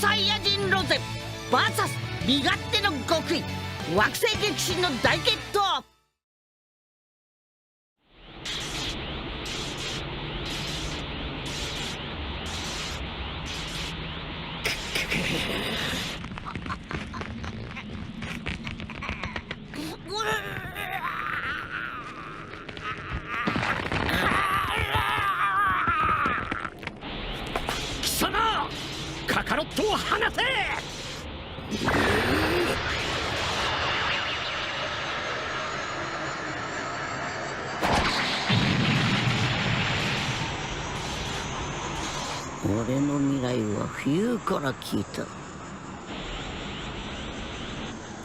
サイヤ人ロゼ VS 身勝手の極意惑星激震の大決闘冬から聞いた。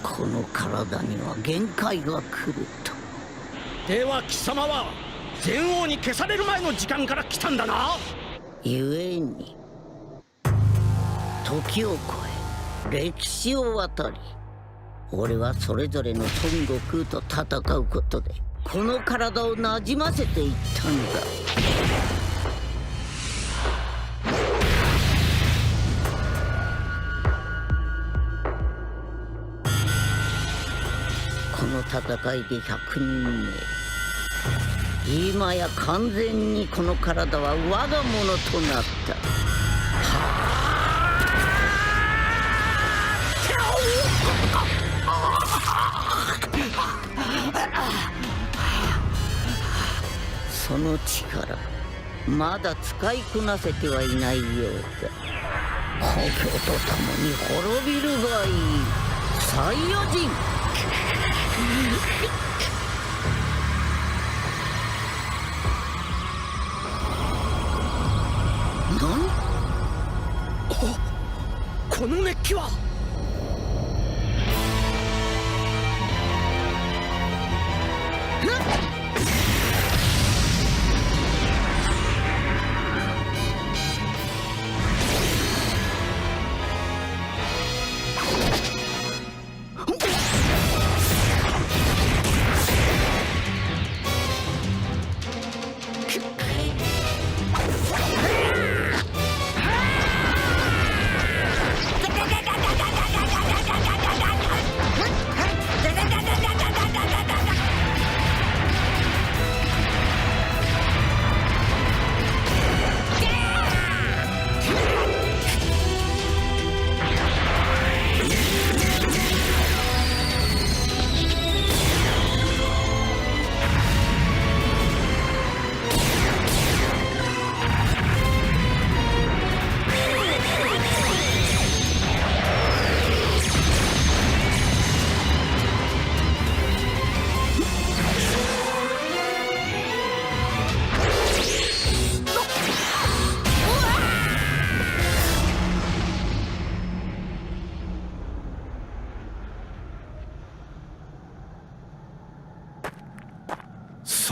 この体には限界が来ると。では貴様は全王に消される前の時間から来たんだな。故に時を超え歴史を渡り俺はそれぞれの孫悟空と戦うことでこの体をなじませていったんだこの戦いで百人目。今や完全にこの体は我が物となった。その力まだ使いこなせてはいないようだ。故郷と共に滅びるがいい。サイヤ人。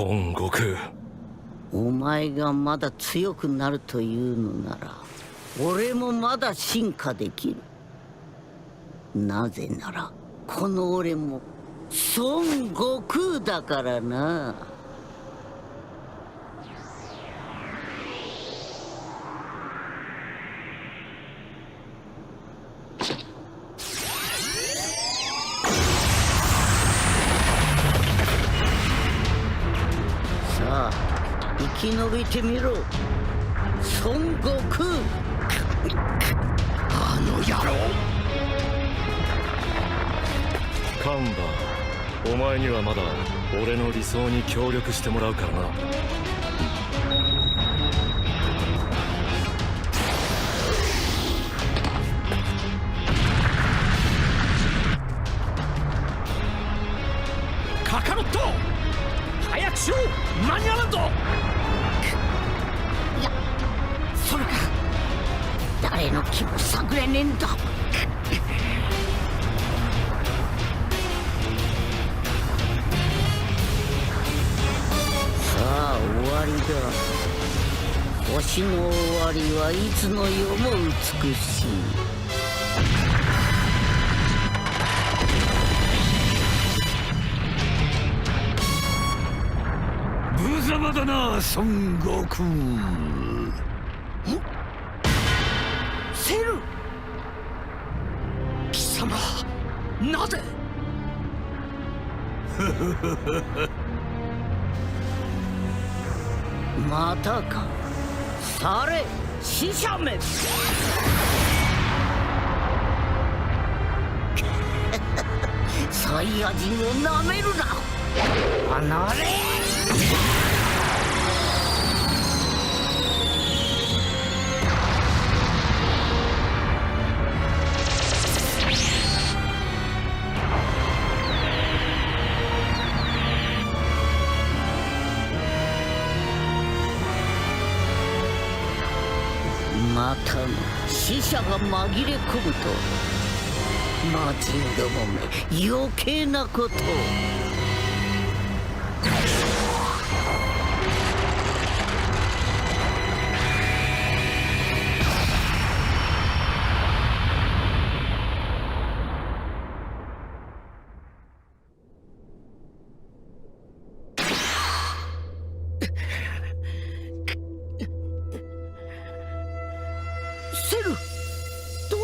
孫悟空。お前がまだ強くなるというのなら俺もまだ進化できる。なぜならこの俺も孫悟空だからな。生き延びてみろ。孫悟空。あの野郎。カンバーお前にはまだ俺の理想に協力してもらうからな。誰の気も探れねえんだ。さあ終わりだ。星の終わりはいつの世も美しい。無様だな孫悟空。なぜ？またか。され死者め。サイヤ人をなめるな。離れ。死者が紛れ込むと魔人どもめ余計なことを。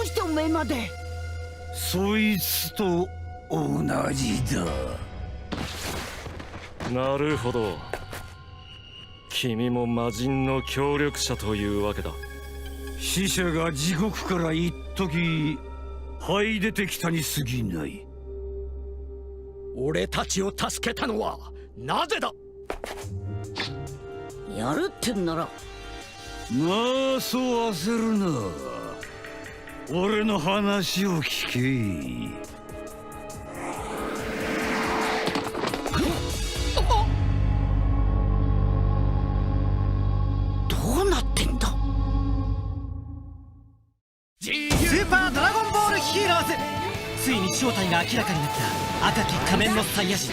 うしておめえまで？そいつと同じだ。なるほど。君も魔人の協力者というわけだ。死者が地獄から一時這い出てきたに過ぎない。俺たちを助けたのはなぜだ？やるってんなら。まあそう焦るな俺の話を聞け。どうなってんだ？スーパードラゴンボールヒーローズ。ついに正体が明らかになった。赤き仮面のサイヤ人。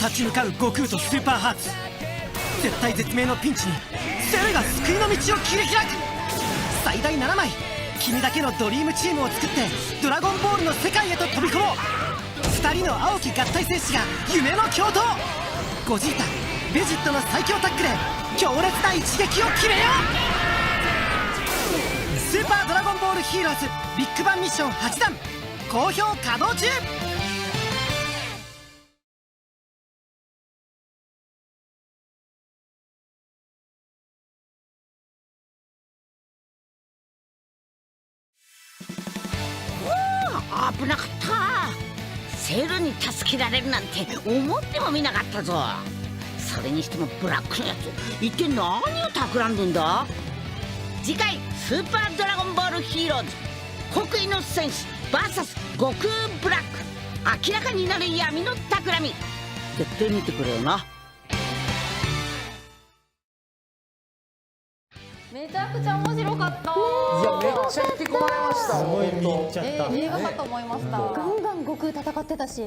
立ち向かう悟空とスーパーハーツ。絶対絶命のピンチにセルが救いの道を切り開く。最大7枚君だけのドリームチームを作ってドラゴンボールの世界へと飛び込もう。2人の青き合体戦士が夢の共闘。ゴジータベジットの最強タッグで強烈な一撃を決めよう。スーパードラゴンボールヒーローズビッグバンミッション8弾好評稼働中。危なかった。セルに助けられるなんて思ってもみなかったぞ。それにしてもブラックのやつ一体何を企んでんだ？次回「スーパードラゴンボールヒーローズ。国威の戦士 VS 悟空ブラック。明らかになる闇の企み」絶対見てくれよな。めちゃくちゃ面白かった。いやめっちゃ引き込まれました。すごい見入っちゃえー映画かと思いました。ガンガン悟空戦ってたし